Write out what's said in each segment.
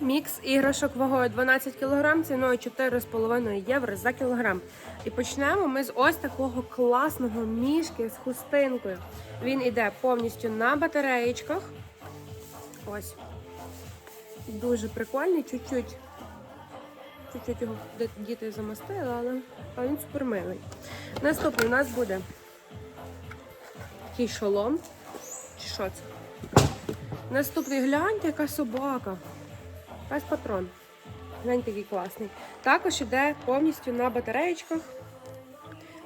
Мікс іграшок вагою 12 кг, ціною 4,5 євро за кілограм. І почнемо ми з ось такого класного мішки з хустинкою. Він іде повністю на батареєчках. Ось. Дуже прикольний, чуть-чуть. Чуть-чуть його діти замастили, але, але він супер милий. Наступний у нас буде такий шолом. Чи що це? Наступний гляньте, яка собака. Пес патрон. Гляньте, який класний. Також іде повністю на батареєчках.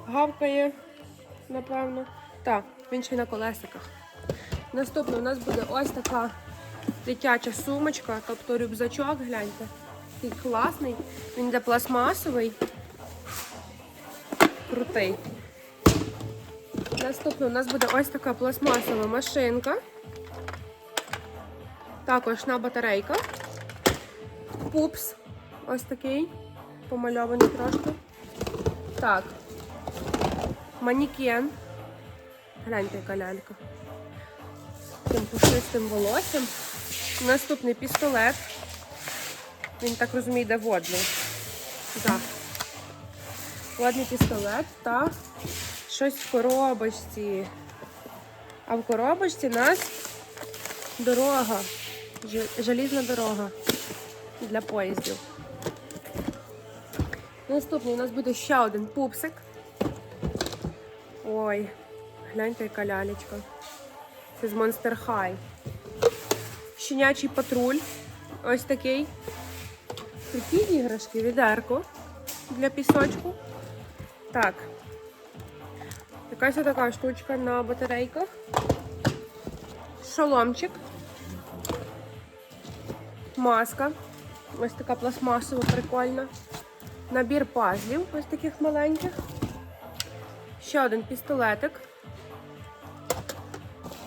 Гавкає, напевно. Так, він ще й на колесиках. Наступне у нас буде ось така дитяча сумочка, тобто рюкзачок, гляньте. Такий класний. Він йде пластмасовий. Крутий. Наступне у нас буде ось така пластмасова машинка. Також на батарейках. Пупс. Ось такий. Помальований трошки. Так. Манікен. Гляньте, яка лялька. З Тим пушистим волоссям. Наступний пістолет. Він так розуміє, йде водний. Так. Водний пістолет та щось в коробочці. А в коробочці нас дорога. Желізна дорога для поїздів. Наступний у нас буде ще один пупсик. Ой, гляньте, яка лялечка. Це з Monster High. Щенячий патруль. Ось такий. Такі іграшки, відерко для пісочку. Так. Якась така штучка на батарейках. Шоломчик. Маска. Ось така пластмасова, прикольна. Набір пазлів, ось таких маленьких. Ще один пістолетик.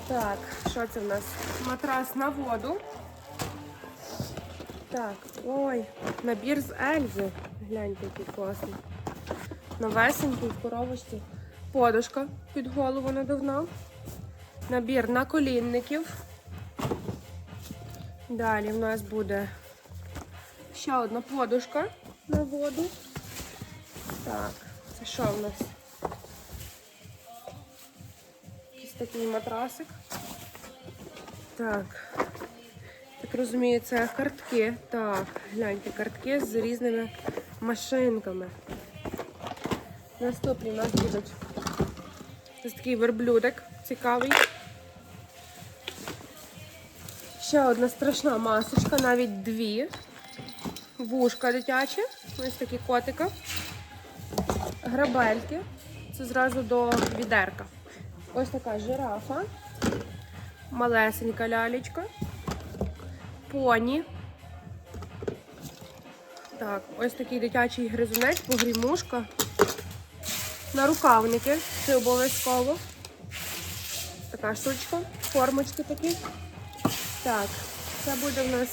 Так, що це в нас? Матрас на воду. Так, ой, набір з Ельзи. Гляньте, який класний. Новесенький в коробочці. Подушка під голову надувна. Набір наколінників. Далі в нас буде ще одна подушка на воду. Так, це що в нас? Якийсь такий матрасик. Так. Так розумію, це картки. Так, гляньте, картки з різними машинками. Наступні у нас будуть ось такий верблюдик цікавий. Ще одна страшна масочка, навіть дві. Вушка дитячі, ось такі котика. Грабельки. Це зразу до відерка. Ось така жирафа. Малесенька лялечка. Поні. Так, ось такий дитячий гризунець, погрімушка. Нарукавники. Це обов'язково. Така штучка. Формочки такі. Так, це буде в нас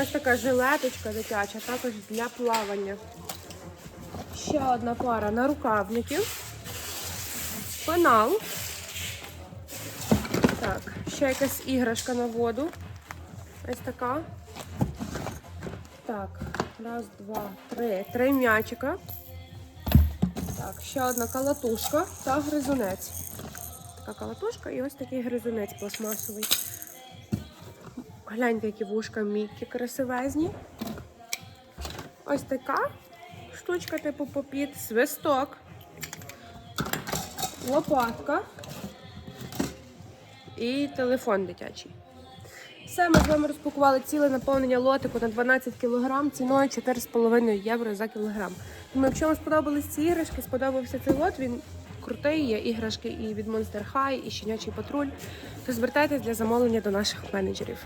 ось така жилеточка дитяча, також для плавання. Ще одна пара нарукавників. Пенал. Так, ще якась іграшка на воду. Ось така. Так, раз, два, три. Три м'ячика. Так, ще одна калатушка та гризунець. Така калатушка і ось такий гризунець пластмасовий. Гляньте, які вушка Міккі красивезні. Ось така штучка, типу попіт, свисток, лопатка і телефон дитячий. Все, ми з вами розпакували ціле наповнення лотику на 12 кг ціною 4,5 євро за кілограм. Тому, якщо вам сподобались ці іграшки, сподобався цей лот, він крутий, є іграшки і від Monster High, і щенячий патруль, то звертайтесь для замовлення до наших менеджерів.